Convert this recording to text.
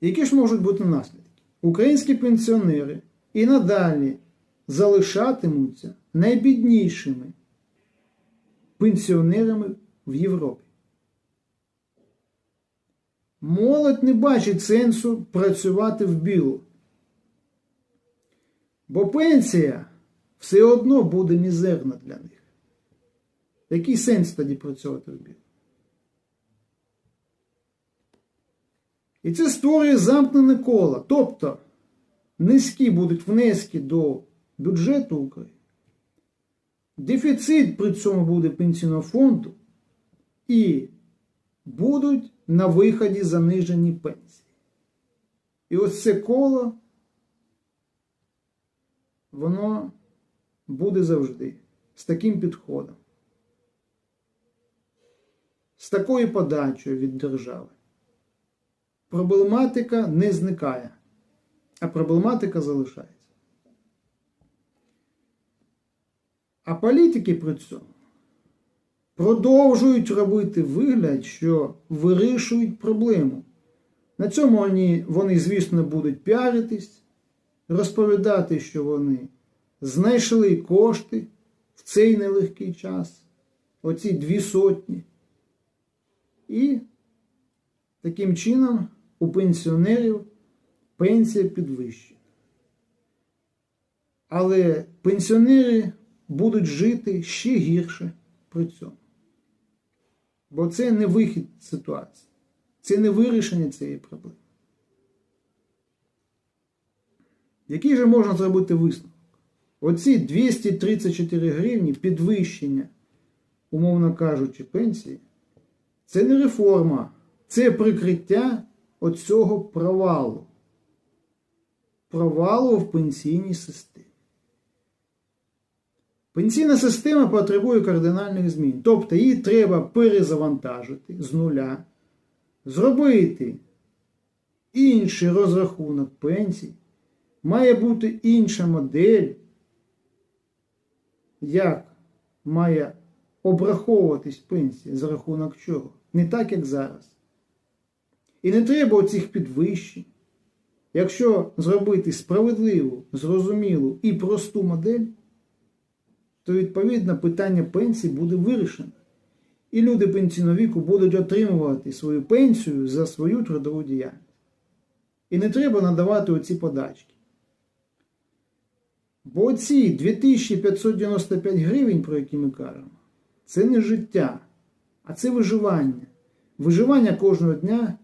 Які ж можуть бути наслідки? Українські пенсіонери і надалі залишатимуться найбіднішими пенсіонерами в Європі. Молодь не бачить сенсу працювати в білу. Бо пенсія все одно буде мізерна для них. Який сенс тоді працювати в білу? І це створює замкнене коло. Тобто низькі будуть внески до бюджету України. Дефіцит при цьому буде пенсійного фонду і будуть на виході занижені пенсії. І ось це коло, воно буде завжди з таким підходом, з такою подачею від держави. Проблематика не зникає, а проблематика залишається. А політики при цьому продовжують робити вигляд, що вирішують проблему. На цьому вони, вони, звісно, будуть піаритись, розповідати, що вони знайшли кошти в цей нелегкий час, оці дві сотні. І таким чином у пенсіонерів пенсія підвищена. Але пенсіонери будуть жити ще гірше при цьому. Бо це не вихід ситуації, це не вирішення цієї проблеми. Який же можна зробити висновок? Оці 234 гривні підвищення, умовно кажучи, пенсії, це не реформа, це прикриття оцього провалу. Провалу в пенсійній системі. Пенсійна система потребує кардинальних змін. Тобто її треба перезавантажити з нуля, зробити інший розрахунок пенсій, має бути інша модель, як має обраховуватись пенсія за рахунок чого. Не так, як зараз. І не треба оцих підвищень. Якщо зробити справедливу, зрозумілу і просту модель, то відповідно питання пенсії буде вирішено. І люди пенсійного віку будуть отримувати свою пенсію за свою трудову діяльність. І не треба надавати оці подачки. Бо ці 2595 гривень, про які ми кажемо, це не життя, а це виживання. Виживання кожного дня